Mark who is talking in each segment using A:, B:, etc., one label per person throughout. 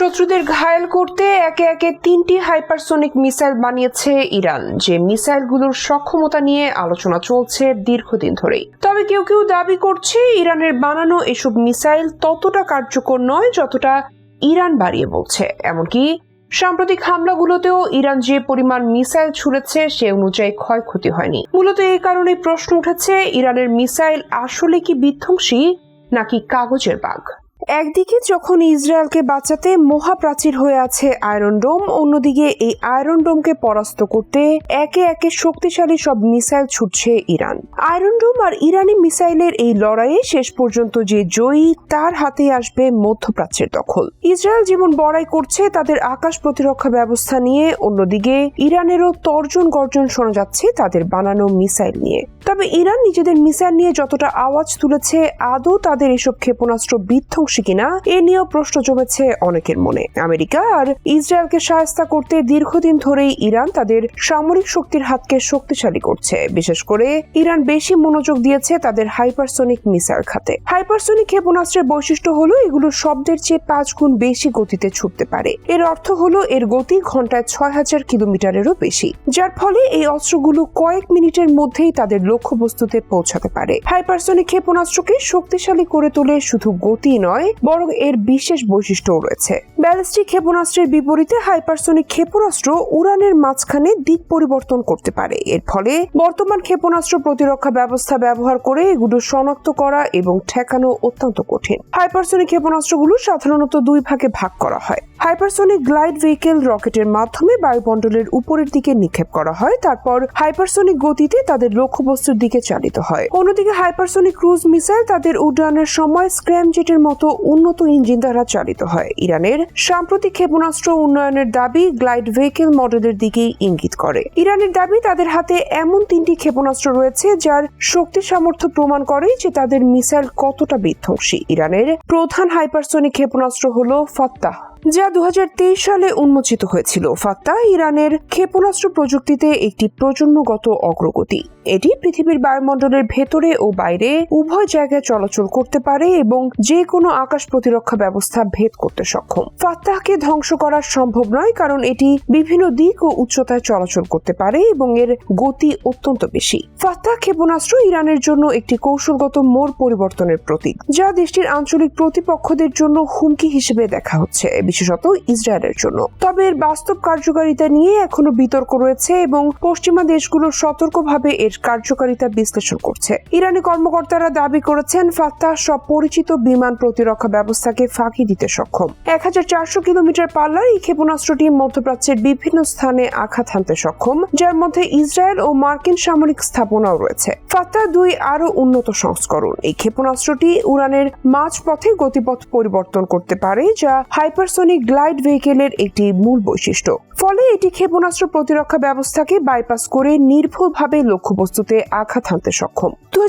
A: শত্রুদের ঘায়েল করতে একে একে তিনটি হাইপারসোনিক মিসাইল বানিয়েছে ইরান, যে মিসাইলগুলোর সক্ষমতা নিয়ে আলোচনা চলছে দীর্ঘদিন ধরেই। তবে কেউ কেউ দাবি করছে ইরানের বানানো এসব মিসাইল ততটা কার্যকর নয় যতটা ইরান বাড়িয়ে বলছে। এমনকি সাম্প্রতিক হামলাগুলোতেও ইরান যে পরিমাণ মিসাইল ছুড়েছে, সে অনুযায়ী ক্ষয়ক্ষতি হয়নি। মূলত এই কারণে প্রশ্ন উঠেছে, ইরানের মিসাইল আসলে কি বিধ্বংসী নাকি কাগজের বাঘ? একদিকে যখন ইসরায়েলকে বাঁচাতে মহাপ্রাচীর হয়ে আছে আয়রন ডোম অন্যদিকে এই আয়রন ডোমকে পরাস্ত করতে একে একে শক্তিশালী সব মিসাইল ছুটছে ইরান। আয়রন ডোম আর ইরানি মিসাইলের এই লড়াইয়ে শেষ পর্যন্ত যে জয়ী, তার হাতে আসবে মধ্যপ্রাচ্যের দখল। ইসরায়েল যেমন বড়াই করছে, তাদের আকাশ প্রতিরক্ষা ব্যবস্থা নিয়ে, অন্যদিকে ইরানেরও তর্জন গর্জন শোনা যাচ্ছে তাদের বানানো মিসাইল নিয়ে। তবে ইরান নিজেদের মিসাইল নিয়ে যতটা আওয়াজ তুলেছে, আদৌ তাদের এসব ক্ষেপণাস্ত্র বিধ্বংসী কিনা, এ নিয়েও প্রশ্ন জমেছে অনেকের মনে। আমেরিকা আর ইসরায়েলকে সাহায্য করতে দীর্ঘদিন ধরেই ইরান তাদের সামরিক শক্তির হাতকে শক্তিশালী করছে। বিশেষ করে ইরান বেশি মনোযোগ দিয়েছে তাদের হাইপারসোনিক মিসাইল খাতে। হাইপারসোনিক ক্ষেপণাস্ত্রের বৈশিষ্ট্য হলো এগুলো শব্দের চেয়ে পাঁচ গুণ বেশি গতিতে ছুটতে পারে। এর অর্থ হলো এর গতি ঘন্টায় ছয় হাজার কিলোমিটারেরও বেশি, যার ফলে এই অস্ত্রগুলো কয়েক মিনিটের মধ্যেই তাদের লক্ষ্যবস্তুতে পৌঁছাতে পারে। হাইপারসোনিক ক্ষেপণাস্ত্রকে শক্তিশালী করে তোলে শুধু গতি নয় বরং এর বিশেষ বৈশিষ্ট্য রয়েছে। ব্যালিস্টিক ক্ষেপণাস্ত্রের বিপরীতে হাইপারসনিক ক্ষেপণাস্ত্র উড়ানের মাঝখানে দিক পরিবর্তন করতে পারে। এর ফলে বর্তমান ক্ষেপণাস্ত্র প্রতিরক্ষা ব্যবস্থা ব্যবহার করে এগুলো শনাক্ত করা এবং ঠেকানো অত্যন্ত কঠিন। হাইপারসনিক ক্ষেপণাস্ত্রগুলো সাধারণত দুই ভাগে ভাগ করা হয়। হাইপারসোনিক গ্লাইড ভেহিকেল রকেটের মাধ্যমে বায়ুমণ্ডলের উপরের দিকে নিক্ষেপ করা হয়, তারপর হাইপারসোনিক গতিতে তাদের লক্ষ্যবস্তুর দিকে চালিত হয়। অন্যদিকে হাইপারসোনিক ক্রুজ মিসাইল তাদের উড্ডয়নের সময় স্ক্র্যামজেটের মতো উন্নত ইঞ্জিন দ্বারা চালিত হয়। ইরানের সাম্প্রতিক ক্ষেপণাস্ত্র উন্নয়নের দাবি গ্লাইড ভেহিকেল মডেলের দিকেই ইঙ্গিত করে। ইরানের দাবি তাদের হাতে এমন তিনটি ক্ষেপণাস্ত্র রয়েছে, যার শক্তি সামর্থ্য প্রমাণ করে যে তাদের মিসাইল কতটা বিধ্বংসী। ইরানের প্রধান হাইপারসোনিক ক্ষেপণাস্ত্র হল ফাত্তাহ। যা দু হাজার তেইশ সালে উন্মোচিত হয়েছিল। ফাত্তা ইরানের ক্ষেপণাস্ত্র প্রযুক্তিতে একটি প্রজন্মগত অগ্রগতি। এটি পৃথিবীর বায়ুমণ্ডলের ভেতরে ও বাইরে উভয় জায়গায় চলাচল করতে পারে এবং যে কোনো আকাশ প্রতিরক্ষা ব্যবস্থা ভেদ করতে সক্ষম। ফাত্তাহকে ধ্বংস করা সম্ভব নয় কারণ এটি বিভিন্ন দিক ও উচ্চতায় চলাচল করতে পারে এবং এর গতি অত্যন্ত বেশি। ফাত্তাহ ক্ষেপণাস্ত্র ইরানের জন্য একটি কৌশলগত মোড় পরিবর্তনের প্রতীক, যা দেশটির আঞ্চলিক প্রতিপক্ষদের জন্য হুমকি হিসেবে দেখা হচ্ছে। বিশেষত ইসরায়েলের জন্য। তবে এর বাস্তব কার্যকারিতা নিয়ে এখনও বিতর্ক রয়েছে এবং পশ্চিমা দেশগুলো সতর্কভাবে এর কার্যকারিতা বিশ্লেষণ করছে। ইরানি কর্মকর্তারা দাবি করেছেন, ফাত্তাহ সব পরিচিত বিমান প্রতিরক্ষা ব্যবস্থাকে ফাঁকি দিতে সক্ষম। এক হাজার চারশো কিলোমিটার পাল্লার এই ক্ষেপণাস্ত্রটি মধ্যপ্রাচ্যের বিভিন্ন স্থানে আঘাত হানতে সক্ষম, যার মধ্যে ইসরায়েল ও মার্কিন সামরিক স্থাপনাও রয়েছে। ফাত্তাহ দুই আরও উন্নত সংস্করণ। এই ক্ষেপণাস্ত্রটি উড়ানের মাঝপথে গতিপথ পরিবর্তন করতে পারে, যা হাইপারসোনিক গ্লাইড ভেহিকেলের একটি মূল বৈশিষ্ট্য। ফলে এটি ক্ষেপণাস্ত্র প্রতিরক্ষা ব্যবস্থাকে বাইপাস করে নির্ভুলভাবে লক্ষ্যবস্তুতে আঘাত হানতে সক্ষম। দু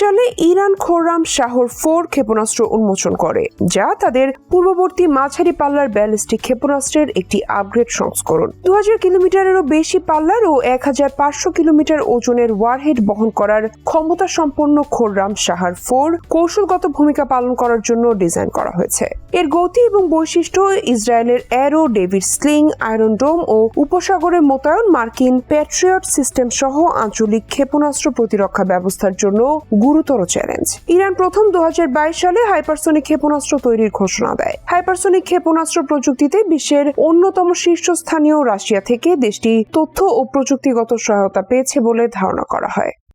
A: সালে ইরান খোররাম শাহর ফোর ক্ষেপণাস্ত্র উন্মোচন করে, যা তাদের পূর্ববর্তী মাঝারি পাল্লার ব্যালিস্টিক ক্ষেপণাস্ত্রের একটি আপগ্রেড সংস্করণ। দু হাজার কিলোমিটারেরও বেশি পাল্লার ও এক হাজার পাঁচশো কিলোমিটার ওজনের ওয়ারহেড বহন করার ক্ষমতা সম্পন্ন খোররাম শাহার ফোর কৌশলগত ভূমিকা পালন করার জন্য ডিজাইন করা হয়েছে। এর গতি এবং বৈশিষ্ট্য ইসরায়েলের Arrow, David Sling, Iron Dome ও উপসাগরে মোতায়েন মার্কিন প্যাট্রিয়ট সিস্টেম সহ আঞ্চলিক ক্ষেপণাস্ত্র প্রতিরক্ষা ব্যবস্থার জন্য গুরুতর চ্যালেঞ্জ। ইরান প্রথম দু হাজার বাইশ সালে হাইপারসোনিক ক্ষেপণাস্ত্র তৈরির ঘোষণা দেয়। হাইপারসোনিক ক্ষেপণাস্ত্র প্রযুক্তিতে বিশ্বের অন্যতম শীর্ষস্থানীয় রাশিয়া থেকে দেশটি তথ্য ও প্রযুক্তিগত সহায়তা পেয়েছে বলে ধারণা করা হয়।